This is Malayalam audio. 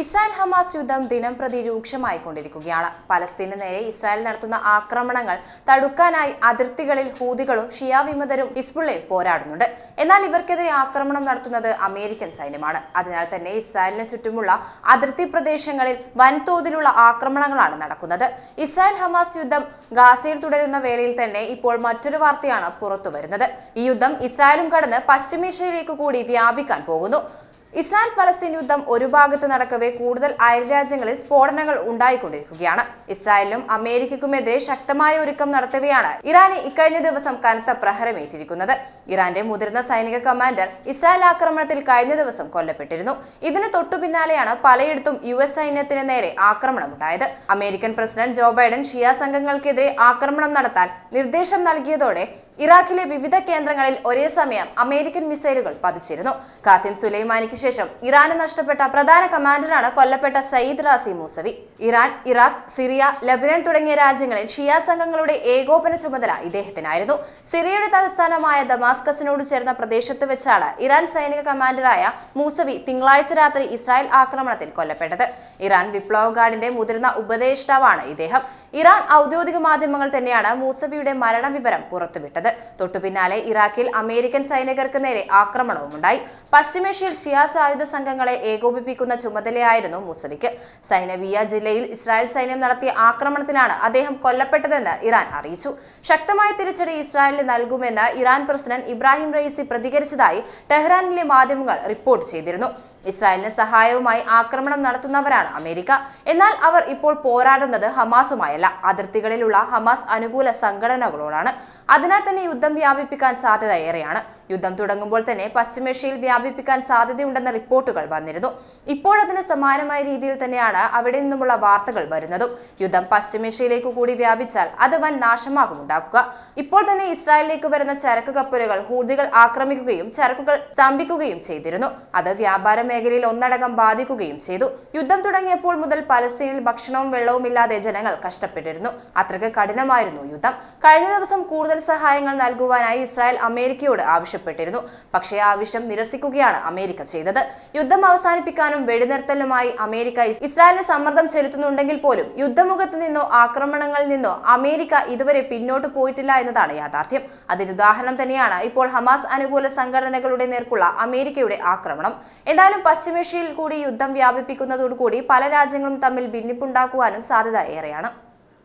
ഇസ്രായേൽ ഹമാസ് യുദ്ധം ദിനം പ്രതി രൂക്ഷമായിക്കൊണ്ടിരിക്കുകയാണ്. പലസ്തീന് നേരെ ഇസ്രായേൽ നടത്തുന്ന ആക്രമണങ്ങൾ തടുക്കാനായി അതിർത്തികളിൽ ഹൂതികളും ഷിയ വിമതരും ഇസ്ബുള്ളയും പോരാടുന്നുണ്ട്. എന്നാൽ ഇവർക്കെതിരെ ആക്രമണം നടത്തുന്നത് അമേരിക്കൻ സൈന്യമാണ്. അതിനാൽ തന്നെ ഇസ്രായേലിന് ചുറ്റുമുള്ള അതിർത്തി പ്രദേശങ്ങളിൽ വൻതോതിലുള്ള ആക്രമണങ്ങളാണ് നടക്കുന്നത്. ഇസ്രായേൽ ഹമാസ് യുദ്ധം ഗാസയിൽ തുടരുന്ന വേളയിൽ തന്നെ ഇപ്പോൾ മറ്റൊരു വാർത്തയാണ് പുറത്തു വരുന്നത് ഈ യുദ്ധം ഇസ്രായേലും കടന്ന് പശ്ചിമേഷ്യയിലേക്ക് കൂടി വ്യാപിക്കാൻ പോകുന്നു. ഇസ്രായേൽ പലസ്തീൻ യുദ്ധം ഒരു ഭാഗത്ത് നടക്കവേ കൂടുതൽ അയൽരാജ്യങ്ങളിൽ സ്ഫോടനങ്ങൾ ഉണ്ടായിക്കൊണ്ടിരിക്കുകയാണ്. ഇസ്രായേലിനും അമേരിക്കയ്ക്കുമെതിരെ ശക്തമായ ഒരുക്കം നടത്തവെയാണ് ഇറാന് ഇക്കഴിഞ്ഞ ദിവസം കനത്ത പ്രഹരമേറ്റിരിക്കുന്നത്. ഇറാന്റെ മുതിർന്ന സൈനിക കമാൻഡർ ഇസ്രായേൽ ആക്രമണത്തിൽ കഴിഞ്ഞ ദിവസം കൊല്ലപ്പെട്ടിരുന്നു. ഇതിന് തൊട്ടു പിന്നാലെയാണ് പലയിടത്തും യു എസ് സൈന്യത്തിന് നേരെ ആക്രമണമുണ്ടായത്. അമേരിക്കൻ പ്രസിഡന്റ് ജോ ബൈഡൻ ഷിയ സംഘങ്ങൾക്കെതിരെ ആക്രമണം നടത്താൻ നിർദ്ദേശം നൽകിയതോടെ ഇറാഖിലെ വിവിധ കേന്ദ്രങ്ങളിൽ ഒരേ സമയം അമേരിക്കൻ മിസൈലുകൾ പതിച്ചിരുന്നു. കാസിം സുലൈമാനിക്ക് ശേഷം ഇറാന് നഷ്ടപ്പെട്ട പ്രധാന കമാൻഡറാണ് കൊല്ലപ്പെട്ട Sayyed Razi Mousavi. Iran Iraq Syria Lebanon തുടങ്ങിയ രാജ്യങ്ങളിൽ ഷിയ സംഘങ്ങളുടെ ഏകോപന ചുമതല ഇദ്ദേഹത്തിനായിരുന്നു. സിറിയയുടെ തലസ്ഥാനമായ ദമാസ്കസിനോട് ചേർന്ന പ്രദേശത്ത് വെച്ചാണ് ഇറാൻ സൈനിക കമാൻഡറായ മൂസവി തിങ്കളാഴ്ച രാത്രി ഇസ്രായേൽ ആക്രമണത്തിൽ കൊല്ലപ്പെട്ടത്. ഇറാൻ വിപ്ലവ ഗാർഡിന്റെ മുതിർന്ന ഉപദേഷ്ടാവാണ് ഇദ്ദേഹം. ഇറാൻ ഔദ്യോഗിക മാധ്യമങ്ങൾ തന്നെയാണ് മൂസവിയുടെ മരണവിവരം പുറത്തുവിട്ടത്. തൊട്ടുപിന്നാലെ ഇറാഖിൽ അമേരിക്കൻ സൈനികർക്ക് നേരെ ആക്രമണവുമുണ്ടായി. പശ്ചിമേഷ്യയിൽ ഷിയ സായുധ സംഘങ്ങളെ ഏകോപിപ്പിക്കുന്ന ചുമതലയായിരുന്നു മൂസവിക്ക്. സൈനവിയ ജില്ലയിൽ ഇസ്രായേൽ സൈന്യം നടത്തിയ ആക്രമണത്തിലാണ് അദ്ദേഹം കൊല്ലപ്പെട്ടതെന്ന് ഇറാൻ അറിയിച്ചു. ശക്തമായ തിരിച്ചടി ഇസ്രായേലിന് നൽകുമെന്ന് ഇറാൻ പ്രസിഡന്റ് ഇബ്രാഹിം റയീസി പ്രതികരിച്ചതായി ടെഹ്റാനിലെ മാധ്യമങ്ങൾ റിപ്പോർട്ട് ചെയ്തിരുന്നു. ഇസ്രായേലിന് സഹായവുമായി ആക്രമണം നടത്തുന്നവരാണ് അമേരിക്ക. എന്നാൽ അവർ ഇപ്പോൾ പോരാടുന്നത് ഹമാസുമായല്ല. അതിർത്തികളിലുള്ള ഹമാസ് അനുകൂല സംഘടനകളോടാണ്. അതിനാൽ തന്നെ യുദ്ധം വ്യാപിപ്പിക്കാൻ സാധ്യത ഏറെയാണ്. യുദ്ധം തുടങ്ങുമ്പോൾ തന്നെ പശ്ചിമേഷ്യയിൽ വ്യാപിപ്പിക്കാൻ സാധ്യതയുണ്ടെന്ന റിപ്പോർട്ടുകൾ വന്നിരുന്നു. ഇപ്പോഴതിന് സമാനമായ രീതിയിൽ തന്നെയാണ് അവിടെ നിന്നുമുള്ള വാർത്തകൾ വരുന്നതും. യുദ്ധം പശ്ചിമേഷ്യയിലേക്ക് കൂടി വ്യാപിച്ചാൽ അത് വൻ നാശമാകും ഉണ്ടാക്കുക. ഇപ്പോൾ തന്നെ ഇസ്രായേലിലേക്ക് വരുന്ന ചരക്ക് കപ്പലുകൾ ഹൂതികൾ ആക്രമിക്കുകയും ചരക്കുകൾ സ്തംഭിക്കുകയും ചെയ്തിരുന്നു. അത് വ്യാപാര മേഖലയിൽ ഒന്നടങ്കം ബാധിക്കുകയും ചെയ്തു. യുദ്ധം തുടങ്ങിയപ്പോൾ മുതൽ പലസ്തീനിൽ ഭക്ഷണവും വെള്ളവും ഇല്ലാതെ ജനങ്ങൾ കഷ്ടപ്പെട്ടിരുന്നു. അത്രയ്ക്ക് കഠിനമായിരുന്നു യുദ്ധം. കഴിഞ്ഞ ദിവസം കൂടുതൽ സഹായങ്ങൾ നൽകുവാനായി ഇസ്രായേൽ അമേരിക്കയോട് ആവശ്യപ്പെട്ടിരുന്നു. പക്ഷേ ആവശ്യം നിരസിക്കുകയാണ് അമേരിക്ക ചെയ്തത്. യുദ്ധം അവസാനിപ്പിക്കാനും വെടിനിർത്തലുമായി അമേരിക്ക ഇസ്രായേലിന് സമ്മർദ്ദം ചെലുത്തുന്നുണ്ടെങ്കിൽ പോലും യുദ്ധമുഖത്ത് നിന്നോ ആക്രമണങ്ങളിൽ നിന്നോ അമേരിക്ക ഇതുവരെ പിന്നോട്ട് പോയിട്ടില്ല എന്നതാണ് യാഥാർത്ഥ്യം. അതിന് ഉദാഹരണം തന്നെയാണ് ഇപ്പോൾ ഹമാസ് അനുകൂല സംഘടനകളുടെ നേർക്കുള്ള അമേരിക്കയുടെ ആക്രമണം. എന്തായാലും പശ്ചിമേഷ്യയിൽ കൂടി യുദ്ധം വ്യാപിപ്പിക്കുന്നതോടുകൂടി പല രാജ്യങ്ങളും തമ്മിൽ ഭിന്നിപ്പുണ്ടാക്കുവാനും സാധ്യത ഏറെയാണ്.